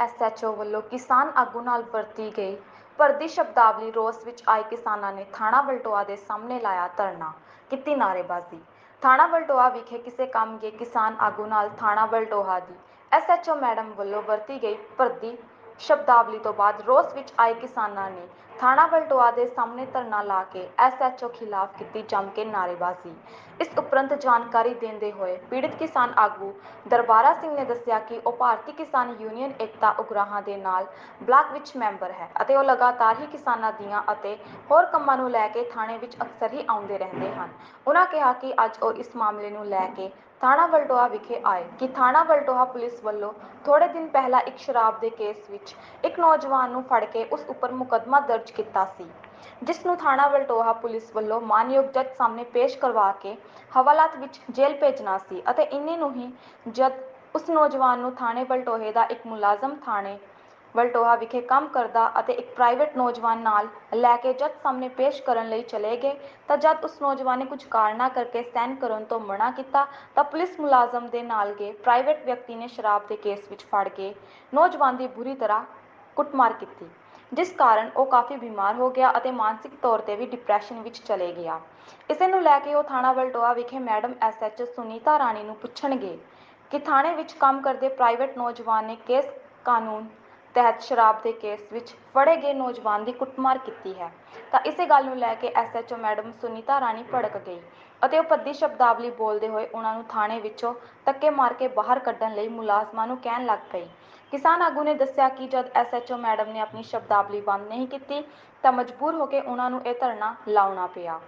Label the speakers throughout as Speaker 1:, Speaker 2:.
Speaker 1: SHO ਵੱਲੋਂ ਕਿਸਾਨ ਆਗੂ ਨਾਲ ਵਰਤੀ ਗਈ ਭਰਦੀ ਸ਼ਬਦਾਵਲੀ ਰੋਸ ਵਿੱਚ ਆਏ ਕਿਸਾਨਾਂ ਨੇ ਥਾਣਾ ਵਲਟੋਆ ਦੇ ਸਾਹਮਣੇ ਲਾਇਆ ਧਰਨਾ। ਕੀਤੀ ਨਾਅਰੇਬਾਜ਼ੀ। ਥਾਣਾ ਬਲਟੋਆ ਵਿਖੇ ਕਿਸੇ ਕੰਮ ਗਏ ਕਿਸਾਨ ਆਗੂ ਨਾਲ ਥਾਣਾ ਬਲਟੋਹਾ ਦੀ ਐਸਐਚਓ ਮੈਡਮ ਵੱਲੋਂ ਵਰਤੀ ਗਈ ਭਰਦੀ ਸ਼ਬਦਾਵਲੀ ਤੋਂ ਬਾਅਦ ਰੋਸ ਵਿੱਚ ਆਏ ਕਿਸਾਨਾਂ ਨੇ ਥਾਣਾ ਵਲਟੋਆ ਦੇ ਸਾਹਮਣੇ ਧਰਨਾ ਲਾ ਕੇ ਐਸਐਚਓ ਖਿਲਾਫ ਕੀਤੀ ਜੰਮ ਕੇ ਨਾਅਰੇਬਾਜ਼ੀ। ਇਸ ਉਪਰੰਤ ਜਾਣਕਾਰੀ ਦਿੰਦੇ ਹੋਏ ਪੀੜਤ ਕਿਸਾਨ ਆਗੂ ਦਰਬਾਰਾ ਸਿੰਘ ਨੇ ਦੱਸਿਆ ਕਿ ਉਹ ਭਾਰਤੀ ਕਿਸਾਨ ਯੂਨੀਅਨ ਏਕਤਾ ਉਗਰਾਹਾਂ ਦੇ ਨਾਲ ਬਲਾਕ ਵਿੱਚ ਮੈਂਬਰ ਹੈ ਅਤੇ ਉਹ ਲਗਾਤਾਰ ਹੀ ਕਿਸਾਨਾਂ ਦੀਆਂ ਅਤੇ ਹੋਰ ਕੰਮਾਂ ਨੂੰ ਲੈ ਕੇ ਥਾਣੇ ਵਿੱਚ ਅਕਸਰ ਹੀ ਆਉਂਦੇ ਰਹਿੰਦੇ ਹਨ। ਉਹਨਾਂ ਕਿਹਾ ਕਿ ਅੱਜ ਉਹ ਇਸ ਮਾਮਲੇ ਨੂੰ ਲੈ ਕੇ ਥਾਣਾ ਵਲਟੋਆ ਵਿਖੇ ਆਏ ਕਿ ਥਾਣਾ ਵਲਟੋਆ ਪੁਲਿਸ ਵੱਲੋਂ ਥੋੜੇ ਦਿਨ ਪਹਿਲਾਂ ਇੱਕ ਸ਼ਰਾਬ ਦੇ ਕੇਸ ਵਿੱਚ ਇੱਕ ਨੌਜਵਾਨ ਨੂੰ ਫੜ ਕੇ ਉਸ ਉੱਪਰ ਮੁਕੱਦਮਾ ਦਰਜ ਕੀਤਾ ਸੀ। ਜਿਸ ਨੂੰ ਥਾਣਾ ਵਲਟੋਹਾ ਪੁਲਿਸ ਵੱਲੋਂ ਮਾਨਯੋਗ ਜੱਜ ਸਾਹਮਣੇ ਪੇਸ਼ ਕਰਵਾ ਕੇ ਹਵਾਲਾਤ ਵਿੱਚ ਜੇਲ੍ਹ ਭੇਜਣਾ ਸੀ ਅਤੇ ਇੰਨੇ ਨੂੰ ਹੀ ਜਦ ਉਸ ਨੌਜਵਾਨ ਨੂੰ ਥਾਣੇ ਵਲਟੋਹੇ ਦਾ ਇੱਕ ਮੁਲਾਜ਼ਮ ਥਾਣੇ ਵਲਟੋਹਾ ਵਿਖੇ ਕੰਮ ਕਰਦਾ ਅਤੇ ਇੱਕ ਪ੍ਰਾਈਵੇਟ ਨੌਜਵਾਨ ਨਾਲ ਲੈ ਕੇ ਜੱਜ ਸਾਹਮਣੇ ਪੇਸ਼ ਕਰਨ ਲਈ ਚਲੇ ਗਏ, ਤਾਂ ਜਦ ਉਸ ਨੌਜਵਾਨ ਨੇ ਕੁਝ ਕਾਰਨਾਂ ਕਰਕੇ ਸਟੈਂਡ ਕਰਨ ਤੋਂ ਮਨਾ ਕੀਤਾ, ਤਾਂ ਪੁਲਿਸ ਮੁਲਾਜ਼ਮ ਦੇ ਨਾਲ ਗਏ, ਪ੍ਰਾਈਵੇਟ ਵਿਅਕਤੀ ਨੇ ਸ਼ਰਾਬ ਦੇ ਕੇਸ ਵਿੱਚ ਫੜ ਕੇ ਨੌਜਵਾਨ ਦੀ ਬੁਰੀ ਤਰ੍ਹਾਂ ਕੁੱਟਮਾਰ ਕੀਤੀ। ਜਿਸ ਕਾਰਨ ਉਹ ਕਾਫੀ ਬਿਮਾਰ ਹੋ ਗਿਆ ਅਤੇ ਮਾਨਸਿਕ ਤੌਰ ਤੇ ਵੀ ਡਿਪਰੈਸ਼ਨ ਵਿੱਚ ਚਲੇ ਗਿਆ। ਇਸੇ ਨੂੰ ਲੈ ਕੇ ਉਹ ਥਾਣਾ ਵਲਟੋਆ ਵਿਖੇ ਮੈਡਮ ਐਸਐਚ ਸੁਨੀਤਾ ਰਾਣੀ ਨੂੰ ਪੁੱਛਣਗੇ ਕਿ ਥਾਣੇ ਵਿੱਚ ਕੰਮ ਕਰਦੇ ਪ੍ਰਾਈਵੇਟ ਨੌਜਵਾਨ ਨੇ ਕੇਸ ਕਾਨੂੰਨ ਤਹਿਤ ਸ਼ਰਾਬ ਦੇ ਕੇਸ ਵਿੱਚ ਫੜੇ ਗਏ ਨੌਜਵਾਨ ਦੀ ਕੁੱਟਮਾਰ ਕੀਤੀ ਹੈ? ਤਾਂ ਇਸੇ ਗੱਲ ਨੂੰ ਲੈ ਕੇ ਐਸਐਚਓ ਮੈਡਮ ਸੁਨੀਤਾ ਰਾਣੀ ਭੜਕ ਗਈ ਅਤੇ ਉਹ ਭੱਦੀ ਸ਼ਬਦਾਵਲੀ ਬੋਲਦੇ ਹੋਏ ਉਹਨਾਂ ਨੂੰ ਥਾਣੇ ਵਿੱਚੋਂ ਧੱਕੇ ਮਾਰ ਕੇ ਬਾਹਰ ਕੱਢਣ ਲਈ ਮੁਲਾਜ਼ਮਾਂ ਨੂੰ ਕਹਿਣ ਲੱਗ ਪਈ। ਕਿਸਾਨ ਆਗੂ ਨੇ ਦੱਸਿਆ ਕਿ ਜਦ ਐਸਐਚਓ ਮੈਡਮ ਨੇ ਆਪਣੀ ਸ਼ਬਦਾਵਲੀ ਬੰਦ ਨਹੀਂ ਕੀਤੀ, ਤਾਂ ਮਜਬੂਰ ਹੋ ਕੇ ਉਹਨਾਂ ਨੂੰ ਇਹ ਧਰਨਾ ਲਾਉਣਾ ਪਿਆ।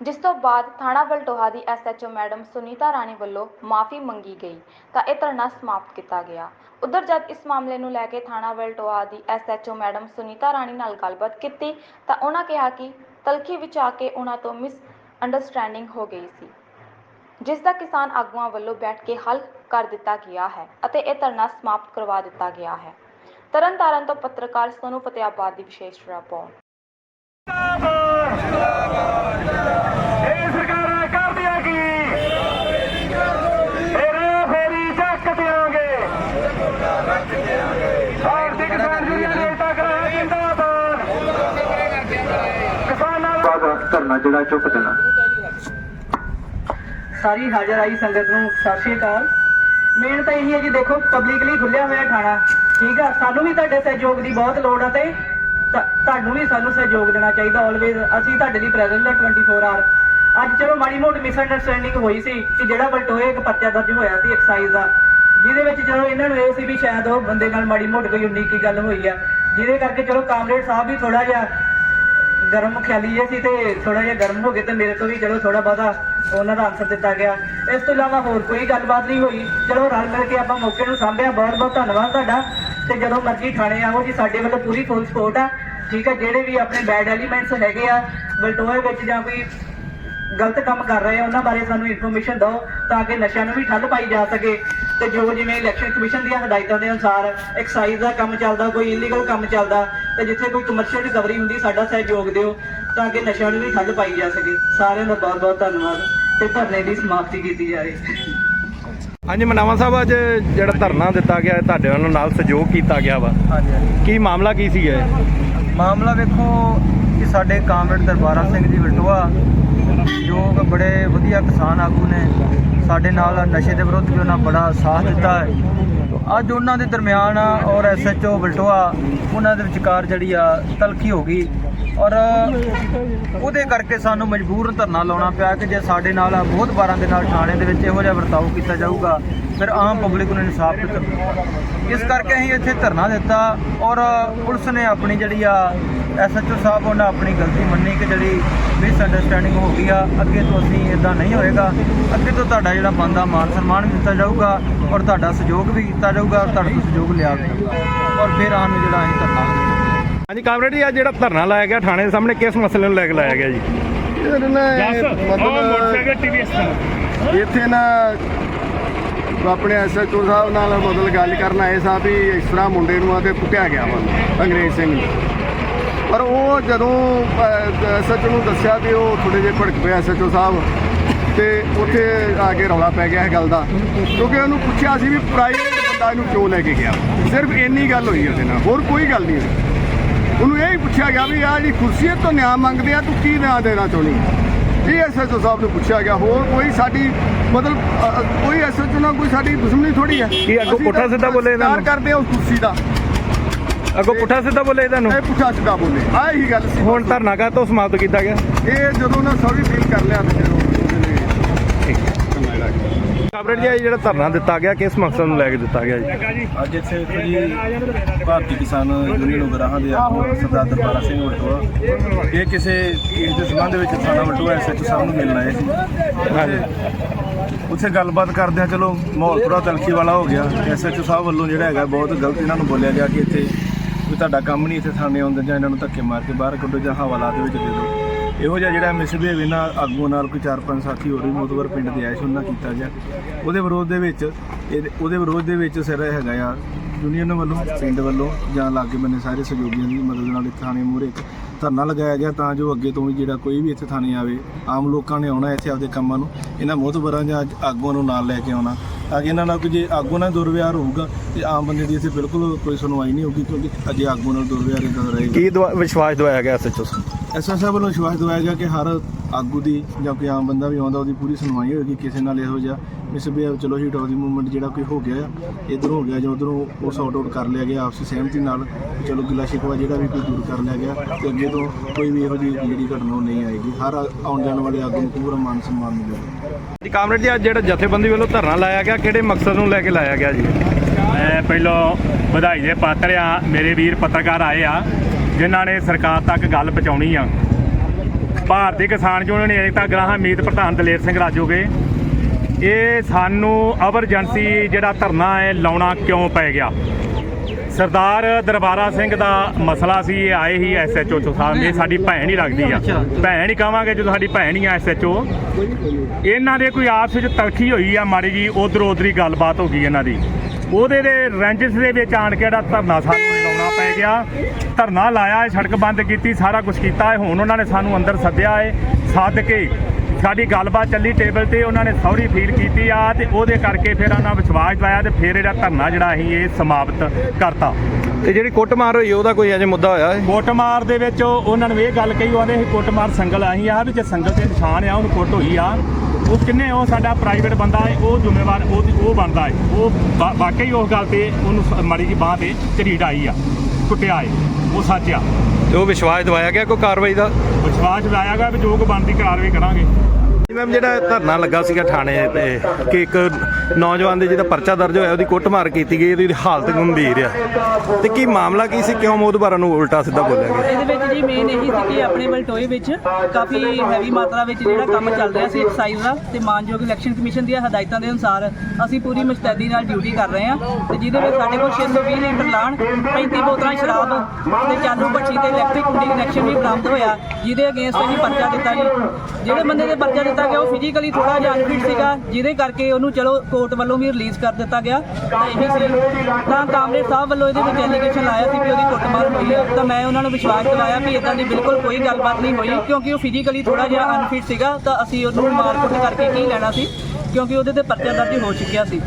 Speaker 1: ਜਿਸ ਤੋਂ ਬਾਅਦ ਥਾਣਾ ਵਲਟੋਹਾ ਦੀ ਐਸਐਚਓ ਮੈਡਮ ਸੁਨੀਤਾ ਰਾਣੀ ਵੱਲੋਂ ਮਾਫੀ ਮੰਗੀ ਗਈ, ਤਾਂ ਇਹ ਧਰਨਾ ਸਮਾਪਤ ਕੀਤਾ ਗਿਆ। ਉਧਰ ਜਦ ਇਸ ਮਾਮਲੇ ਨੂੰ ਲੈ ਕੇ ਥਾਣਾ ਵਲਟੋਹਾ ਦੀ ਐਸਐਚਓ ਮੈਡਮ ਸੁਨੀਤਾ ਰਾਣੀ ਨਾਲ ਗੱਲਬਾਤ ਕੀਤੀ, ਤਾਂ ਉਹਨਾਂ ਕਿਹਾ ਕਿ ਤਲਖੀ ਵਿੱਚ ਆ ਕੇ ਉਹਨਾਂ ਤੋਂ ਮਿਸ ਅੰਡਰਸਟੈਂਡਿੰਗ ਹੋ ਗਈ ਸੀ। ਜਿਸ ਦਾ ਕਿਸਾਨ ਆਗੂਆਂ ਵੱਲੋਂ ਬੈਠ ਕੇ ਹੱਲ ਕਰ ਦਿੱਤਾ ਗਿਆ ਹੈ ਅਤੇ ਇਹ ਧਰਨਾ ਸਮਾਪਤ ਕਰਵਾ ਦਿੱਤਾ ਗਿਆ ਹੈ। ਤਰਨਤਾਰਨ ਤੋਂ ਪੱਤਰਕਾਰ ਸੋਨੂ ਫਤਿਆਬਾਦ ਦੀ ਵਿਸ਼ੇਸ਼ ਰਿਪੋਰਟ।
Speaker 2: ਇਹ ਸਰਕਾਰਾਂ ਕਰਦੀਆਂ ਕੀ? ਤੇਰੇ ਫੇਰੀ ਚੱਕ ਦਿਆਂਗੇ। ਭਾਰਤੀ ਕਿਸਾਨ ਯੂਨੀਅਨ ਏਕਤਾ ਕਰਾ ਜਿੰਦਾਬਾਦ। ਕਿਸਾਨਾਂ ਦਾ
Speaker 3: ਬਾਅਦ ਧਰਨਾ ਜਿਹੜਾ ਚੁੱਕ ਦੇਣਾ।
Speaker 4: ਸਾਰੀ ਹਾਜ਼ਰ ਆਈ ਸੰਗਤ ਨੂੰ ਸਤਿ ਸ਼੍ਰੀ ਅਕਾਲ। ਮੇਨ ਤਾਂ ਇਹੀ ਹੈ ਜੀ ਦੇਖੋ ਪਬਲਿਕਲੀ ਖੁੱਲਿਆ ਹੋਇਆ ਖਾਣਾ ਠੀਕ ਆ? ਸਾਨੂੰ ਵੀ ਤੁਹਾਡੇ ਸਹਿਯੋਗ ਦੀ ਬਹੁਤ ਲੋੜ ਆ ਤੇ ਤੁਹਾਨੂੰ ਵੀ ਸਾਨੂੰ ਸਹਿਯੋਗ ਦੇਣਾ ਚਾਹੀਦਾ ਆਲਵੇਜ਼ ਅਸੀਂ ਤੁਹਾਡੇ ਲਈ ਪ੍ਰੈਜ਼ੈਂਟ ਆ 24 ਆਵਰ ਅੱਜ ਚਲੋ ਮਾੜੀ ਮੋਟੀ ਮਿਸਅੰਡਰਸਟੈਂਡਿੰਗ ਹੋਈ ਸੀ ਕਿ ਜਿਹੜਾ ਬਲਟੋਏ ਇੱਕ ਪਰਚਾ ਦਰਜ ਹੋਇਆ ਸੀ ਐਕਸਾਈਜ਼ ਦਾ। ਜਿਹਦੇ ਵਿੱਚ ਚਲੋ ਇਹਨਾਂ ਨੂੰ ਇਹ ਸੀ ਵੀ ਸ਼ਾਇਦ ਉਹ ਬੰਦੇ ਨਾਲ ਮਾੜੀ ਮੋਟ ਕੋਈ ਉਨੀ ਕੀ ਗੱਲ ਹੋਈ ਆ। ਜਿਹਦੇ ਕਰਕੇ ਚਲੋ ਕਾਮਰੇਡ ਸਾਹਿਬ ਵੀ ਥੋੜਾ ਜਿਹਾ ਗਰਮ ਖਿਆਲੀ ਇਹ ਸੀ ਤੇ ਥੋੜਾ ਜਿਹਾ ਗਰਮ ਹੋ ਗਏ ਤੇ ਮੇਰੇ ਤੋਂ ਵੀ ਚਲੋ ਥੋੜਾ ਬਹੁਤਾ ਉਹਨਾਂ ਦਾ ਆਨਸਰ ਦਿੱਤਾ ਗਿਆ। ਇਸ ਤੋਂ ਇਲਾਵਾ ਹੋਰ ਕੋਈ ਗੱਲਬਾਤ ਨਹੀਂ ਹੋਈ। ਚਲੋ ਰਲ ਮਿਲ ਕੇ ਆਪਾਂ ਮੌਕੇ ਨੂੰ ਸਾਂਭਿਆ। ਬਹੁਤ ਬਹੁਤ ਧੰਨਵਾਦ ਤੁਹਾਡਾ। ਤੇ ਜਦੋਂ ਮਰਜ਼ੀ ਥਾਣੇ ਆਓ, ਜੀ ਸਾਡੇ ਵੱਲੋਂ ਪੂਰੀ ਫੁੱਲ ਸਪੋਰਟ ਆ। ਠੀਕ ਆ, ਜਿਹੜੇ ਵੀ ਆਪਣੇ ਬੈਡ ਐਲੀਮੈਂਟਸ ਹੈਗੇ ਆ, ਬਲਟੋਏ ਵਿੱਚ ਜਾਂ ਕੋਈ ਗਲਤ ਕੰਮ ਕਰ ਰਹੇ ਆ, ਉਹਨਾਂ ਬਾਰੇ ਸਾਨੂੰ ਇਨਫੋਰਮੇਸ਼ਨ ਦਿਓ ਤਾਂ ਕਿ ਨਸ਼ਿਆਂ ਨੂੰ ਵੀ ਠੱਲ ਪਾਈ ਜਾ ਸਕੇ। ਤੇ ਜੋ ਜਿਵੇਂ ਇਲੈਕਸ਼ਨ ਕਮਿਸ਼ਨ ਦੀਆਂ ਹਦਾਇਤਾਂ ਦੇ ਅਨੁਸਾਰ ਐਕਸਾਈਜ਼ ਦਾ ਕੰਮ ਚੱਲਦਾ, ਕੋਈ ਇਲੀਗਲ ਕੰਮ ਚੱਲਦਾ, ਤੇ ਜਿੱਥੇ ਕੋਈ ਕਮਰਸ਼ੀਅਲ ਰਿਕਵਰੀ ਹੁੰਦੀ, ਸਾਡਾ ਸਹਿਯੋਗ ਦਿਓ। ਤਾਂ ਕਿ ਨਸ਼ਿਆਂ ਨੂੰ ਵੀ ਠੱਲ ਪਾਈ ਜਾ ਸਕੇ। ਸਾਰਿਆਂ ਦਾ ਬਹੁਤ ਬਹੁਤ ਧੰਨਵਾਦ ਤੇ ਧਰਨੇ ਦੀ ਸਮਾਪਤੀ ਕੀਤੀ ਜਾਵੇ
Speaker 5: ਹਾਂਜੀ ਮਨਾਵਾ ਸਾਹਿਬ ਅੱਜ ਜਿਹੜਾ ਧਰਨਾ ਦਿੱਤਾ ਗਿਆ ਹੈ, ਤੁਹਾਡੇ ਵੱਲੋਂ ਨਾਲ ਸਹਿਯੋਗ ਕੀਤਾ ਗਿਆ ਵਾ।
Speaker 6: ਹਾਂਜੀ ਹਾਂਜੀ।
Speaker 5: ਕੀ ਮਾਮਲਾ ਕੀ ਸੀ ਇਹ?
Speaker 6: ਮਾਮਲਾ ਵੇਖੋ ਕਿ ਸਾਡੇ ਕਾਮਰੇਡ ਦਰਬਾਰਾ ਸਿੰਘ ਜੀ ਵਲਟੋਆ ਜੋ ਕਿ ਬੜੇ ਵਧੀਆ ਕਿਸਾਨ ਆਗੂ ਨੇ ਸਾਡੇ ਨਾਲ ਨਸ਼ੇ ਦੇ ਵਿਰੁੱਧ ਵੀ ਉਹਨਾਂ ਬੜਾ ਸਾਥ ਦਿੱਤਾ ਹੈ। ਅੱਜ ਉਹਨਾਂ ਦੇ ਦਰਮਿਆਨ ਔਰ ਐਸਐਚਓ ਵਲਟੋਆ ਉਹਨਾਂ ਦੇ ਵਿਚਕਾਰ ਜਿਹੜੀ ਆ ਤਲਖੀ ਹੋ ਗਈ। ਔਰ ਉਹਦੇ ਕਰਕੇ ਸਾਨੂੰ ਮਜਬੂਰ ਧਰਨਾ ਲਾਉਣਾ ਪਿਆ ਕਿ ਜੇ ਸਾਡੇ ਨਾਲ ਬਹੁਤ ਵਾਰਾਂ ਦੇ ਨਾਲ ਥਾਣੇ ਦੇ ਵਿੱਚ ਇਹੋ ਜਿਹਾ ਵਰਤਾਓ ਕੀਤਾ ਜਾਊਗਾ, ਫਿਰ ਆਮ ਪਬਲਿਕ ਨੂੰ ਇਨਸਾਫ ਕਿੱਥੋਂ ਮਿਲੇਗਾ ਇਸ ਕਰਕੇ ਅਸੀਂ ਇੱਥੇ ਧਰਨਾ ਦਿੱਤਾ ਔਰ ਪੁਲਿਸ ਨੇ ਆਪਣੀ ਜਿਹੜੀ ਆ ਐਸਐਚਓ ਸਾਹਿਬ, ਉਹਨਾਂ ਆਪਣੀ ਗਲਤੀ ਮੰਨੀ ਕਿ ਜਿਹੜੀ ਮਿਸ ਅੰਡਰਸਟੈਂਡਿੰਗ ਹੋ ਗਈ ਆ, ਅੱਗੇ ਤੋਂ ਅਸੀਂ ਇਦਾਂ ਨਹੀਂ ਹੋਏਗਾ। ਅੱਗੇ ਤੋਂ ਤੁਹਾਡਾ ਜਿਹੜਾ ਬੰਦਾ ਮਾਨ ਸਨਮਾਨ ਵੀ ਦਿੱਤਾ ਜਾਊਗਾ ਔਰ ਤੁਹਾਡਾ ਸਹਿਯੋਗ ਵੀ ਕੀਤਾ ਜਾਊਗਾ ਔਰ ਤੁਹਾਡਾ ਤੋਂ ਸਹਿਯੋਗ ਲਿਆ ਵੀ ਜਾਊਗਾ। ਔਰ ਫਿਰ ਸਾਨੂੰ ਜਿਹੜਾ ਅਸੀਂ ਧਰਨਾ
Speaker 5: ਹਾਂਜੀ ਕਾਮਰੇਡ ਜੀ ਅੱਜ ਜਿਹੜਾ ਧਰਨਾ ਲਾਇਆ ਗਿਆ ਥਾਣੇ ਦੇ ਸਾਹਮਣੇ ਕਿਸ ਮਸਲੇ ਨੂੰ ਲੈ ਕੇ ਲਾਇਆ ਗਿਆ ਜੀ?
Speaker 2: ਇਹਦੇ ਨਾਲ ਇਹ ਮਤਲਬ ਇੱਥੇ ਨਾ ਆਪਣੇ ਐਸਐਚਓ ਸਾਹਿਬ ਨਾਲ ਮਤਲਬ ਗੱਲ ਕਰਨ ਆਏ ਸਾਂ ਵੀ ਇਸ ਤਰ੍ਹਾਂ ਮੁੰਡੇ ਨੂੰ ਆ ਕੇ ਕੁੱਟਿਆ ਗਿਆ ਵਾ ਅੰਗਰੇਜ਼ ਸਿੰਘ ਨੂੰ। ਪਰ ਉਹ ਜਦੋਂ ਐਸਐਚਓ ਨੂੰ ਦੱਸਿਆ ਵੀ ਉਹ ਥੋੜੇ ਜਿਹੇ ਭੜਕ ਪਿਆ ਐਸਐਚਓ ਸਾਹਿਬ ਤੇ ਉੱਥੇ ਆ ਕੇ ਰੌਲਾ ਪੈ ਗਿਆ ਇਹ ਗੱਲ ਦਾ। ਕਿਉਂਕਿ ਉਹਨੂੰ ਪੁੱਛਿਆ ਸੀ ਵੀ ਪ੍ਰਾਈਵੇਟ ਬੰਦਾ ਆ ਇਹਨੂੰ ਕਿਉਂ ਲੈ ਕੇ ਗਿਆ? ਸਿਰਫ ਇੰਨੀ ਗੱਲ ਹੋਈ ਉਹਦੇ ਨਾਲ ਹੋਰ ਕੋਈ ਗੱਲ ਨਹੀਂ ਹੋਈ। ਉਹਨੂੰ ਇਹ ਹੀ ਪੁੱਛਿਆ ਗਿਆ ਵੀ ਆ ਜਿਹੜੀ ਕੁਰਸੀ ਤੋਂ ਨਿਆਂ ਮੰਗਦੇ ਆ ਤੂੰ ਕੀ ਨਿਆਂ ਦੇਣਾ ਚਾਹੁੰਦੀ? ਇਹ ਐਸਐਚਓ ਸਾਹਿਬ ਨੂੰ ਪੁੱਛਿਆ ਗਿਆ ਹੋਰ ਕੋਈ ਸਾਡੀ ਮਤਲਬ ਅ, ਅ, ਕੋਈ ਐਸਐਚਓ ਨਾਲ ਕੋਈ ਸਾਡੀ ਦੁਸ਼ਮਣੀ ਥੋੜੀ ਹੈ?
Speaker 5: ਕੀ ਅੱਗੋਂ ਪੁੱਠਾ ਸਿੱਧਾ ਬੋਲੇ ਇਹਨਾਂ ਨੂੰ?
Speaker 2: ਕਰਦੇ ਆ ਉਸ ਕੁਰਸੀ ਦਾ।
Speaker 5: ਅੱਗੋਂ ਪੁੱਠਾ ਸਿੱਧਾ ਬੋਲੇ ਤੁਹਾਨੂੰ
Speaker 2: ਇਹ ਪੁੱਠਾ ਸਿੱਧਾ ਬੋਲੇ। ਆ ਇਹੀ ਗੱਲ ਸੀ।
Speaker 5: ਹੁਣ ਧਰਨਾ ਕਾ ਤੋਂ ਸਮਾਪਤ ਕੀਤਾ ਗਿਆ?
Speaker 2: ਇਹ ਜਦੋਂ ਨਾ ਸੌਰੀ ਫੀਲ ਕਰ ਲਿਆ ਤੇ ਜਦੋਂ
Speaker 5: ਕਾਬਰੇਟ ਜੀ ਜਿਹੜਾ ਧਰਨਾ ਦਿੱਤਾ ਗਿਆ ਕਿਸ ਮਕਸਦ ਨੂੰ ਲੈ ਕੇ ਦਿੱਤਾ ਗਿਆ ਜੀ?
Speaker 3: ਅੱਜ ਇੱਥੇ ਜੀ ਭਾਰਤੀ ਕਿਸਾਨ ਯੂਨੀਅਨ ਉਗਰਾਹਾਂ ਦੇ ਆਗੂ ਸਰਦਾਰ ਦਰਬਾਰਾ ਸਿੰਘ ਵਟੋਆ। ਇਹ ਕਿਸੇ ਇਸ ਦੇ ਸੰਬੰਧ ਵਿੱਚ ਥਾਣਾ ਵਟੋਆ ਐਸਐਚਓ ਸਾਹਿਬ ਨੂੰ ਮਿਲਣ ਆਏ ਸੀ।
Speaker 5: ਹਾਂਜੀ।
Speaker 3: ਉੱਥੇ ਗੱਲਬਾਤ ਕਰਦਿਆਂ ਚਲੋ ਮਾਹੌਲ ਥੋੜਾ ਤਲਖੀ ਵਾਲਾ ਹੋ ਗਿਆ। ਐਸਐਚਓ ਸਾਹਿਬ ਵੱਲੋਂ ਜਿਹੜਾ ਹੈਗਾ ਬਹੁਤ ਗਲਤ ਇਹਨਾਂ ਨੂੰ ਬੋਲਿਆ ਗਿਆ ਕਿ ਇੱਥੇ ਵੀ ਤੁਹਾਡਾ ਕੰਮ ਨਹੀਂ ਇੱਥੇ ਥਾਣੇ ਆਉਂਦੇ ਜਾਂ ਇਹਨਾਂ ਨੂੰ ਧੱਕੇ ਮਾਰ ਕੇ ਬਾਹਰ ਕੱਢੋ ਜਾਂ ਹਵਾਲਾ ਦੇ ਵਿੱਚ ਦੇ ਦਿਓ। ਇਹੋ ਜਿਹਾ ਜਿਹੜਾ ਮਿਸਬਿਹੇਵ ਇਹਨਾਂ ਆਗੂਆਂ ਨਾਲ ਕੋਈ ਚਾਰ ਪੰਜ ਸਾਥੀ ਹੋਰ ਵੀ ਮੋਤਬਰ ਪਿੰਡ ਦੇ ਆਏ ਸੀ, ਉਹਨਾਂ ਕੀਤਾ ਗਿਆ। ਉਹਦੇ ਵਿਰੋਧ ਦੇ ਵਿੱਚ ਇਹਦੇ- ਉਹਦੇ ਵਿਰੋਧ ਦੇ ਵਿੱਚ ਸਿਰ ਹੈਗਾ ਆ ਯੂਨੀਅਨ ਵੱਲੋਂ, ਪਿੰਡ ਵੱਲੋਂ ਜਾਂ ਲਾਗੇ ਬੰਨੇ ਸਾਰੇ ਸਹਿਯੋਗੀਆਂ ਦੀ ਮਦਦ ਨਾਲ ਇੱਥੇ ਥਾਣੇ ਮੂਹਰੇ ਇੱਕ ਧਰਨਾ ਲਗਾਇਆ ਗਿਆ ਤਾਂ ਜੋ ਅੱਗੇ ਤੋਂ ਵੀ ਜਿਹੜਾ ਕੋਈ ਵੀ ਇੱਥੇ ਥਾਣੇ ਆਵੇ, ਆਮ ਲੋਕਾਂ ਨੇ ਆਉਣਾ ਇੱਥੇ ਆਪਦੇ ਕੰਮਾਂ ਨੂੰ, ਇਹਨਾਂ ਮੋਤਬਰਾਂ ਜਾਂ ਆਗੂਆਂ ਨੂੰ ਨਾਲ ਲੈ ਕੇ ਆਉਣਾ। ਤਾਂ ਕਿ ਇਹਨਾਂ ਨਾਲ ਕੋਈ ਜੇ ਆਗੂ ਨਾਲ ਦੁਰਵਿਹਾਰ ਹੋਊਗਾ, ਤੇ ਆਮ ਬੰਦੇ ਦੀ ਇੱਥੇ ਬਿਲਕੁਲ ਕੋਈ ਸੁਣਵਾਈ ਨਹੀਂ ਹੋਊਗੀ, ਕਿਉਂਕਿ ਅਜੇ ਆਗੂ ਨਾਲ ਦੁਰਵਿਹਾਰ ਇਦਾਂ ਦਾ ਰਹੇਗਾ।
Speaker 5: ਕੀ ਦਵਾ- ਵਿਸ਼ਵਾਸ ਦਵਾਇਆ ਗਿਆ ਐਸਐਚਓ
Speaker 3: ਐਸਐਸ ਸਾਹਿਬ ਵੱਲੋਂ ਵਿਸ਼ਵਾਸ ਦਿਵਾਇਆ ਗਿਆ ਕਿ ਹਰ ਆਗੂ ਦੀ ਜਾਂ ਕੋਈ ਆਮ ਬੰਦਾ ਵੀ ਆਉਂਦਾ ਉਹਦੀ ਪੂਰੀ ਸੁਣਵਾਈ ਹੋਏਗੀ ਕਿਸੇ ਨਾਲ ਇਹੋ ਜਿਹਾ ਮਿਸਬਿਹੇਵ ਚਲੋ ਹੀਟ ਆਫ ਦੀ ਮੂਵਮੈਂਟ ਜਿਹੜਾ ਕੋਈ ਹੋ ਗਿਆ ਆ ਇਧਰ ਹੋ ਗਿਆ ਜਾਂ ਉਧਰੋਂ ਉਹ ਸੌਟ ਆਊਟ ਕਰ ਲਿਆ ਗਿਆ ਆਪਸੀ ਸਹਿਮਤੀ ਨਾਲ ਚਲੋ ਗਿਲਾ ਸ਼ਿਕਵਾ ਜਿਹੜਾ ਵੀ ਕੋਈ ਦੂਰ ਕਰ ਲਿਆ ਗਿਆ ਤੇ ਅੱਗੇ ਤੋਂ ਕੋਈ ਵੀ ਇਹੋ ਜਿਹੀ ਜਿਹੜੀ ਘਟਨਾ ਉਹ ਨਹੀਂ ਆਏਗੀ। ਹਰ ਆਉਣ ਜਾਣ ਵਾਲੇ ਆਗੂ ਨੂੰ ਪੂਰਾ ਮਾਨ ਸਨਮਾਨ ਮਿਲੇਗਾ।
Speaker 5: ਜੀ ਕਾਮਰੇਡ ਜੀ ਅੱਜ ਜਿਹੜਾ ਜਥੇਬੰਦੀ ਵੱਲੋਂ ਧਰਨਾ ਲਾਇਆ ਗਿਆ ਕਿਹੜੇ ਮਕਸਦ ਨੂੰ ਲੈ ਕੇ ਲਾਇਆ ਗਿਆ ਜੀ?
Speaker 7: ਮੈਂ ਪਹਿਲਾਂ ਵਧਾਈ ਦੇ ਪਾਤਰ ਆ ਮੇਰੇ ਵੀਰ ਪੱਤਰਕਾਰ ਆਏ ਆ। ਜਿਨ੍ਹਾਂ ਨੇ ਸਰਕਾਰ ਤੱਕ ਗੱਲ ਪਹੁੰਚਾਉਣੀ ਆ। ਭਾਰਤੀ ਕਿਸਾਨ ਯੂਨੀਅਨ ਏਕਤਾ ਗ੍ਰਾਹਾਂ ਮੀਤ ਪ੍ਰਧਾਨ ਦਲੇਰ ਸਿੰਘ ਰਾਜੋਗੇ ਇਹ ਸਾਨੂੰ ਐਮਰਜੈਂਸੀ ਜਿਹੜਾ ਧਰਨਾ ਹੈ ਲਾਉਣਾ ਕਿਉਂ ਪੈ ਗਿਆ? ਸਰਦਾਰ ਦਰਬਾਰਾ ਸਿੰਘ ਦਾ ਮਸਲਾ ਸੀ ਇਹ ਆਏ ਹੀ ਐਸਐਚਓ ਤੋਂ ਸਾਹਿਬ ਇਹ ਸਾਡੀ ਭੈਣ ਹੀ ਲੱਗਦੀ ਆ। ਭੈਣ ਹੀ ਕਹਾਂਗੇ ਜਦੋਂ ਸਾਡੀ ਭੈਣ ਹੀ ਆ ਐਸਐਚਓ ਇਹਨਾਂ ਦੇ ਕੋਈ ਆਪਸ ਵਿੱਚ ਤਲਖੀ ਹੋਈ ਆ ਮਾੜੀ ਜੀ ਉਧਰ ਉਧਰੀ ਗੱਲਬਾਤ ਹੋ ਗਈ ਇਹਨਾਂ ਦੀ। ਉਹਦੇ ਦੇ ਰੈਂਜਸ ਦੇ ਵਿੱਚ ਆਣ ਕੇ ਜਿਹੜਾ ਧਰਨਾ ਸਾਨੂੰ ਗਿਆ। ਧਰਨਾ ਲਾਇਆ ਹੈ ਸੜਕ ਬੰਦ ਕੀਤੀ ਸਾਰਾ ਕੁਝ ਕੀਤਾ ਹੈ। ਹੁਣ ਉਹਨਾਂ ਨੇ ਸਾਨੂੰ ਅੰਦਰ ਸੱਦਿਆ ਹੈ ਸੱਦ ਕੇ ਸਾਡੀ ਗੱਲਬਾਤ ਚੱਲੀ ਟੇਬਲ ਤੇ ਉਹਨਾਂ ਨੇ ਸੌਰੀ ਫੀਲ ਕੀਤੀ ਆ ਤੇ ਉਹਦੇ ਕਰਕੇ ਫਿਰ ਉਹਨਾਂ ਵਿਸ਼ਵਾਸ ਦਵਾਇਆ ਤੇ ਫਿਰ ਇਹਦਾ ਧਰਨਾ ਜਿਹੜਾ ਅਸੀਂ ਇਹ ਸਮਾਪਤ ਕਰਤਾ।
Speaker 5: ਤੇ ਜਿਹੜੀ ਕੁੱਟਮਾਰ ਹੋਈ ਉਹਦਾ ਕੋਈ ਅਜੇ ਮੁੱਦਾ ਹੋਇਆ ਹੈ?
Speaker 7: ਕੁੱਟਮਾਰ ਦੇ ਵਿੱਚ ਉਹ- ਉਹਨਾਂ ਨੂੰ ਇਹ ਗੱਲ ਕਹੀ ਉਹ ਆਂਦੇ ਸੀ ਕੁੱਟਮਾਰ ਸੰਗਲ ਆਹੀ ਆ ਵੀ ਜੇ ਸੰਗਲ ਤੇ ਨਿਸ਼ਾਨ ਆ ਉਹਨੂੰ ਕੁੱਟ ਹੋਈ ਆ। ਉਹ ਕਿੰਨੇ ਉਹ ਸਾਡਾ ਪ੍ਰਾਈਵੇਟ ਬੰਦਾ ਹੈ ਉਹ ਜ਼ਿੰਮੇਵਾਰ ਉਹ ਉਹ ਬਣਦਾ ਹੈ। ਉਹ ਵਾਕਈ ਉਸ ਗੱਲ ਤੇ ਉਹਨੂੰ ਮਾੜੀ ਜੀ ਬਾਹ ਤੇ ਝਰੀਟ ਆਈ ਆ। ਕੁੱਟਿਆ ਹੈ ਉਹ ਸੱਚ ਆ।
Speaker 5: ਤੇ ਉਹ ਵਿਸ਼ਵਾਸ ਦਵਾਇਆ ਗਿਆ ਕੋਈ ਕਾਰਵਾਈ ਦਾ?
Speaker 7: ਵਿਸ਼ਵਾਸ ਦਿਵਾਇਆ ਗਿਆ ਵੀ ਜੋ ਕੋ ਬਣਦੀ ਕਾਰਵਾਈ ਕਰਾਂਗੇ।
Speaker 5: ਮੈਮ, ਜਿਹੜਾ ਧਰਨਾ ਲੱਗਾ ਸੀਗਾ ਥਾਣੇ ਤੇ ਕਿ ਇੱਕ ਨੌਜਵਾਨ ਦੇ ਜਿਹਦਾ ਪਰਚਾ ਦਰਜ ਹੋਇਆ, ਉਹਦੀ ਕੁੱਟਮਾਰ ਕੀਤੀ ਗਈ ਉਹਦੀ ਹਾਲਤ ਗੰਭੀਰ ਆ। ਤੇ ਕੀ ਮਾਮਲਾ ਕੀ ਸੀ? ਕਿਉਂ ਮੋਦਬਾਰਾਂ ਨੂੰ ਉਲਟਾ ਸਿੱਧਾ ਬੋਲਿਆ ਗਿਆ?
Speaker 4: ਇਹਦੇ ਵਿੱਚ ਜੀ ਮੇਨ ਇਹੀ ਸੀ ਕਿ ਆਪਣੇ ਵਲਟੋਏ ਵਿੱਚ ਕਾਫੀ ਹੈਵੀ ਮਾਤਰਾ ਵਿੱਚ ਜਿਹੜਾ ਕੰਮ ਚੱਲ ਰਿਹਾ ਸੀ ਐਕਸਾਈਜ਼ ਦਾ ਤੇ ਮਾਨਯੋਗ ਇਲੈਕਸ਼ਨ ਕਮਿਸ਼ਨ ਦੀਆਂ ਹਦਾਇਤਾਂ ਦੇ ਅਨੁਸਾਰ ਅਸੀਂ ਪੂਰੀ ਮੁਸਤੈਦੀ ਨਾਲ ਡਿਊਟੀ ਕਰ ਰਹੇ ਹਾਂ ਤੇ ਜਿਹਦੇ ਵਿੱਚ ਸਾਡੇ ਕੋਲ 620 ਲੀਟਰ ਲਾਣ 35 ਬੋਤਲਾਂ ਸ਼ਰਾਬ ਤੇ ਚਾਲੂ ਭੱਠੀ ਤੇ ਇਲੈਕਟ੍ਰਿਕ ਕਨੈਕਸ਼ਨ ਵੀ ਬਰਾਮਦ ਹੋਇਆ, ਜਿਹਦੇ ਅਗੇਂਸਟ ਅਸੀਂ ਪਰਚਾ ਦਿੱਤਾ ਜੀ। ਜਿਹੜੇ ਬੰਦੇ ਦੇ ਪਰਚਾ ਦਿੱਤਾ ਗਿਆ, ਉਹ ਫਿਜ਼ੀਕਲੀ ਥੋੜਾ ਜਿਹਾ ਅਨਫਿਟ ਸੀਗਾ, ਜਿਹਦੇ ਕਰਕੇ ਉਹਨੂੰ ਚਲੋ ਕੋਰਟ ਵੱਲੋਂ ਵੀ ਰਿਲੀਜ਼ ਕਰ ਦਿੱਤਾ ਗਿਆ। ਤਾਂ ਇਹੀ ਸੀ ਤਾਂ ਕਾਮਰੇਡ ਸਾਹਿਬ ਵੱਲੋਂ ਇਹਦੇ ਵਿੱਚ ਐਲੀਗੇਸ਼ਨ ਲਾਇਆ ਸੀ ਕਿ ਉਹਦੀ ਕੁੱਟਮਾਰ ਹੋਈ ਹੈ। ਤਾਂ ਮੈਂ ਉਹਨਾਂ ਨੂੰ ਵਿਸ਼ਵਾਸ ਦਿਵਾਇਆ ਵੀ ਇਦਾਂ ਦੀ ਬਿਲਕੁਲ ਕੋਈ ਗੱਲਬਾਤ ਨਹੀਂ ਹੋਈ, ਕਿਉਂਕਿ ਉਹ ਫਿਜ਼ੀਕਲੀ ਥੋੜਾ ਜਿਹਾ ਅਨਫਿਟ ਸੀਗਾ, ਤਾਂ ਅਸੀਂ ਉਹਨੂੰ ਮਾਰ ਕੁੱਟ ਕਰਕੇ ਕੀ ਲੈਣਾ ਸੀ? ਕਿਉਂਕਿ ਉਹਦੇ ਤੇ ਪਰਚਾ ਦਰਜ ਹੋ ਚੁੱਕਿਆ ਸੀ।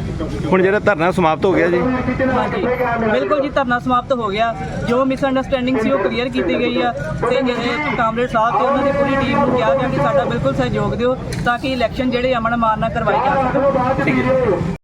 Speaker 5: ਹੁਣ ਜਿਹੜਾ ਧਰਨਾ ਸਮਾਪਤ ਹੋ ਗਿਆ ਜੀ।
Speaker 4: ਹਾਂਜੀ। ਬਿਲਕੁਲ ਜੀ ਧਰਨਾ ਸਮਾਪਤ ਹੋ ਗਿਆ। ਜੋ ਮਿਸ ਅੰਡਰਸਟੈਂਡਿੰਗ ਸੀ ਉਹ ਕਲੀਅਰ ਕੀਤੀ ਗਈ ਆ। ਤੇ ਜਿਹੜੇ ਕਾਮਰੇਡ ਸਾਹਿਬ ਤੇ ਉਹਨਾਂ ਦੀ ਪੂਰੀ ਟੀਮ ਨੂੰ ਕਿਹਾ ਗਿਆ ਕਿ ਸਾਡਾ ਬਿਲਕੁਲ ਸਹਿਯੋਗ ਦਿਓ ਤਾਂ ਕਿ ਇਲੈਕਸ਼ਨ ਜਿਹੜੇ ਅਮਨ ਮਾਨ ਨਾਲ ਕਰਵਾਏ ਜਾ ਸਕਣ।
Speaker 5: ਠੀਕ ਹੈ